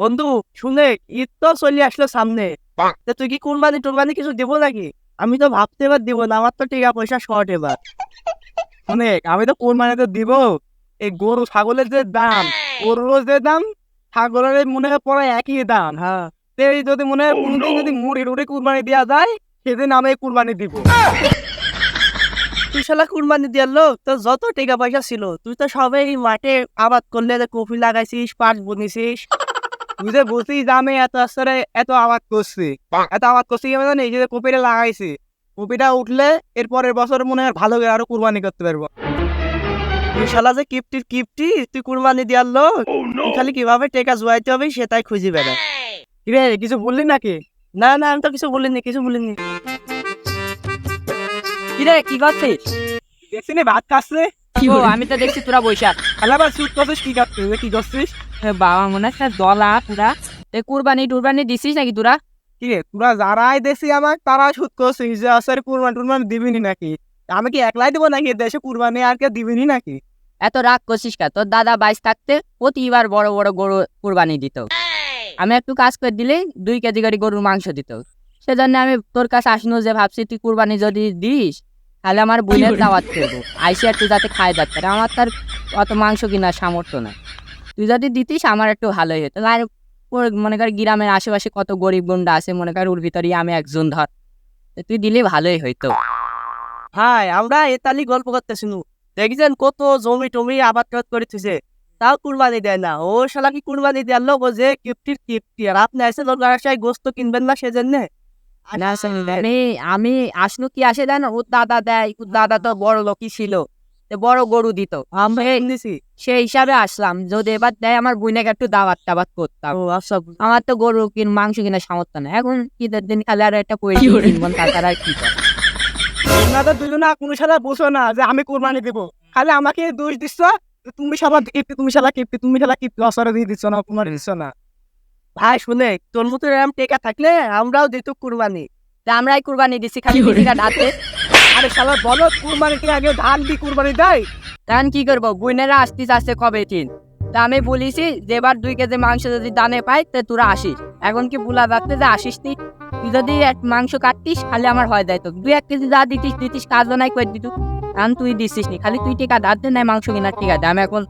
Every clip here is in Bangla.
বন্ধু শুনে ঈদ তো চলে আসলো সামনে। তুই কি কুরবানি টুরবানি কিছু দেবো নাকি? আমি তো ভাবতে এবার দিব না আমার তো টাকা পয়সা শর্ট এবার। শুনে আমি তো কোরবানি তো দিব। এই গরু ছাগলের যে দাম গরুর যে দাম ছাগলের মনে হয় পরে একই দাম হ্যাঁ। এই যদি মনে হয় কোনদিন যদি মুড়ি টুড়ি কুরবানি দেওয়া যায় সেদিন আমি কুরবানি দিব। তুই শালা কুরবানি দেওয়ার লোক তো যত টাকা পয়সা ছিল তুই তো সবাই মাঠে আবাদ করলে কফি লাগাইছিস পাট বুনিছিস। তুই যে যে আমি এত আসরে এত আবাদ করছি। এত আবাদ করছি কি জানি? এই যে কপিটা লাগাইছি। কপিটা উঠলে এর পরের বছর মনে হয় ভালো করে আরও কুরবানি করতে পারব। শালা যে কিপটির কিপটি তুই কুরবানি দেওয়ার লোক তুই খালি কীভাবে টেকা জোয়াইতে হবে সেটাই খুঁজি বেড়া কিছু বললি নাকি? না না আমি তো কিছু বলিনি কিছু বলিনি। কিরে কি করছিস? দেখছি নি ভাত খাচ্ছে। আমি তো দেখছি তোরা বৈশাখ করছিস কি করছিস কি করছিস? বাবা মনে হচ্ছে দলা পুরা। তে কুরবানি টুরবানি দিছিস নাকি তোরা? কি রে তোরা যারাই দেশি আমার শুট করছিস যে আসলে কুরবানি টুরবানি দিবিনি নাকি? আমি কি একলাই দেবো নাকি দেশে কুরবানি আর কে দিবিনি নাকি? এত রাগ করছিস কা তোর দাদা বাইশ থাকতে প্রতিবার বড় বড় গরু কুরবানি দিত। আমি একটু কাজ করে দিলে দুই কেজি করে গরুর মাংস দিত। সেজন্য আমি তোর কাছে আসনো যে ভাবছি তুই কুরবানি যদি দিস তাহলে আমার বোনের দাওয়াত করব। আইসি একটু যাতে খায় যাচ্ছে আমার তার অত মাংস কেনার সামর্থ্য নাই। তুই যদি দিতিস আমার একটু ভালোই হতো। আর মনে কর গ্রামের আশেপাশে কত গরিব গুন্ডা আছে মনে কর ওর ভিতরেই আমি একজন ধর। তুই দিলে ভালোই হইতো। ভাই আমরা এতালি গল্প করতে নু। দেখছেন কত জমি টমি আবাদ টাবাদ করে থুছে তাও কুরবানি দেয় না। ও শালা কি কুরবানি দেওয়ার লোক ও যে কিপ্টির কিপ্টি। আর আপনি এসে লোক গোস্ত কিনবেন না সেজন্য। না আমি আমি আসলো কি আসে জানো? ওর দাদা দেয় ওর দাদা তো বড় লোকই ছিল। বড় গরু দিত। সেই হিসাবে আসলাম। যদি এবার দেয় আমার বোনেকে একটু দাওয়াত টাবাত করতাম আচ্ছা। আমার তো গরু কিন মাংস কিনা সামর্থ্য না এখন ঈদের দিন খালি আর একটা কিনবো তাছাড়া কি করে? আপনাদের দুজনে কোনো সালা বসো না যে আমি কোরবানি দেবো। খালি আমাকে দোষ দিচ্ছ তুমি সবার কিপ্টি তুমি সালা কিপ্টি তুমি সালা কিপ্টি অসরে দিয়ে দিচ্ছ না তোমার দিচ্ছ না। ভাই শুনে তোর মতো এরম টেকা থাকলে আমরাও দিত কুরবানি। তা আমরাই কুরবানি দিছি খালি বিটিকা ডাতে আরে শালা বলো কুরবানি থেকে আগে ধান দি কুরবানি দেয়? তখন কি করব? বোনেরা আসতিস আসছে কবে দিন? তা আমি বলিছি যে এবার দুই কেজি মাংস যদি দানে পাই তা তোরা আসিস। এখন কি বুলা যাচ্ছে যে আসিস নি? তুই যদি এক মাংস কাটতিস খালি আমার হয় দেয় তো দুই এক কেজি যা দিতিস দিতিস কাজও নাই করে দিত। এখন তুই দিছিস নি খালি তুই টিকা দাঁত নাই মাংস কিনার টিকা দে। আমি এখন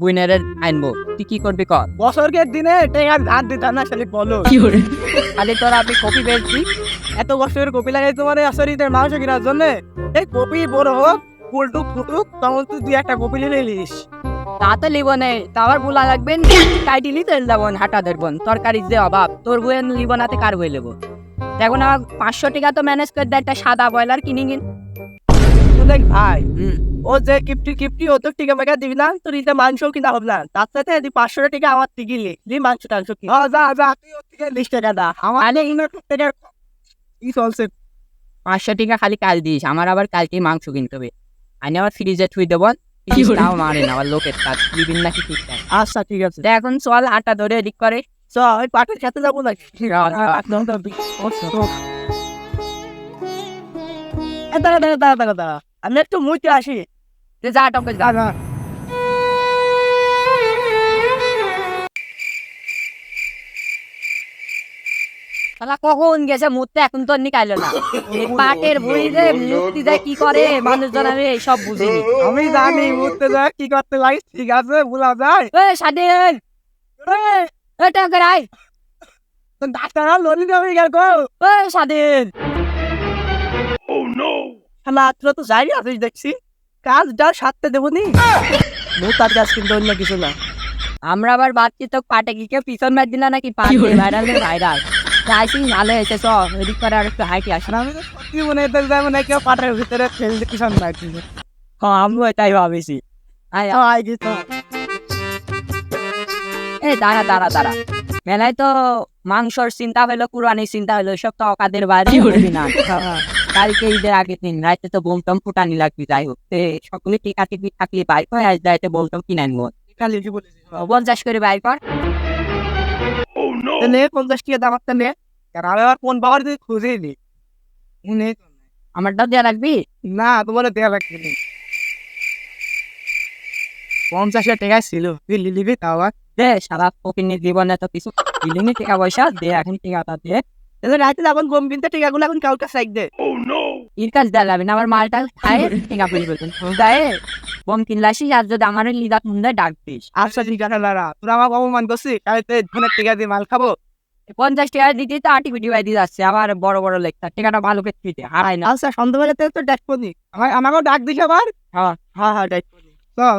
বুইনের আনব তুই কি করবি কর? বছরকের দিনে টেকা ধান দিতে না খালি বলো। খালি তোরা আমি কপি বেচবি এত বছরের কপি লাগাই তোমার আসরিদের মাংস কেনার জন্য? এই কপি বড় হোক ফুলটুক ফুটুক তখন তুই দুই একটা কপি নিয়ে নিলিস তা তো লিব নে তা আবার বুলা লাগবেন কাইটিলি তেল দেবন হাঁটা দেখবন তরকারির যে অভাব তোর বইয়ের লিব নাতে কার বই লেবো? এখন আমার পাঁচশো টাকা তো ম্যানেজ করে দেয় একটা সাদা ব্রয়লার কিনে নিন। তো দেখ ভাই ও যে কিপটি কিপটি ও তো টিকা মেকা দিবি না তোর ইতে মাংস কিনা হবে না। তার সাথে তুই পাঁচশো টাকা আমার টিকিলি দি মাংস টাংস কি? যা যা। তুই ওর থেকে বিশ টাকা দা। আমার আরে টাকা কি চলছে? পাঁচশো টাকা খালি কাল দিস আমার আবার কালকে মাংস কিনতে হবে। আমি আবার ফ্রিজে থুই দেবো তাও মারে না আবার লোকের কাজ বিভিন্ন নাকি ঠিক আচ্ছা ঠিক আছে। এখন চল আটা ধরে এদিক করে। চ ওই পাটের সাথে যাব দাঁড়া দাঁড়া দাঁড়া দাঁড়া। আমি একটু মুইতে আসি। যে যা দাঁড়া শালা কখন গেছে মুহূর্তে? এখন তো নিকাইলো না। পাটের ভুঁড়ি যে মুক্তি দেয় কি করে? মানুষজন আমি সব বুঝিনি। আমি জানি উঠতে যায় কি করতে লাগে ঠিক আছে বলা যায়। এ স্বাধীন এ টাকা রাই ডাক্তার লড়ি যাবে গেল গো এ শালা তোরা তো যাই আছিস দেখছি। কাজটা সারতে দেবো নি? তার কাজ কিন্তু অন্য কিছু না। আমরা আবার বাচ্চি তো পাটে কেউ পিছন মার দিলা নাকি? পাটে ভাইরাল ভাইরাল হয়েছে চ এদিক করে আর একটু হাইটি আসে। আর আমি তো সত্যি মনে হতে মনে হয় কেউ পাটের ভিতরে ফেলতে কিছু না কিন্তু হ্যাঁ আমিও ভাবেছি। আয় আয়। এ দাঁড়া দাঁড়া দাঁড়া। মেলায় তো মাংসর চিন্তা হইল কুরবানির চিন্তা হইল সব তো অকাদের হবি না? কালকে ঈদের আগের দিন রাইতে তো বোমটম ফুটানি লাগবে যাই হোক সকলে টিকা টিপি থাকলে বাইক হয় আজ রাইতে বোমটম কিনে আনব। পঞ্চাশ করে বাইক কর। নে পঞ্চাশ টাকা দাম একটা নে। আমি আবার কোন বাবার দিয়ে খুঁজে নি। নে। আমারটাও দেওয়া রাখবি না তোমার দেয়া লাগবে নি। পঞ্চাশ হাজার ছিল। তুই লিলিবি তাও দে সারা ফকিনের জীবনে তো কিছু দিলিনি টাকা পয়সা। দে এখন টাকাটা দে। তাহলে রাতে এখন গম কিনতে টিকাগুলো এখন কাছে রাখ দে। এর কাজ দেওয়া না আমার মালটা খায় টাকা বলবেন দেয় বম কিনলাসি আর যদি আমার লিদা মুন্ডে ডাক দিস। আচ্ছা ঠিক আছে লারা তোরা আমাকে অপমান করছিস আমি তো ধনের টিকা দিয়ে মাল খাব। পঞ্চাশ টাকা দিতে তো আটি পিটি বাই দিয়ে যাচ্ছে আমার বড় বড় লেখতা টাকাটা ভালো করে দিতে হারাই না। আচ্ছা সন্ধ্যাবেলাতে তো ডাক করি আমার আমাকেও ডাক দিস আবার? হ্যাঁ। হ্যাঁ হ্যাঁ ডাক করি চল।